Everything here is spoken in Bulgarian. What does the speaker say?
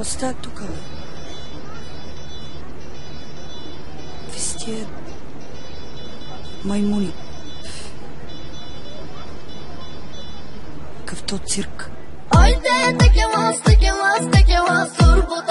пропаста тук. Ви сте маймуни. Какъвто цирк. Ойде, текела, стекела, стекела, сурбута.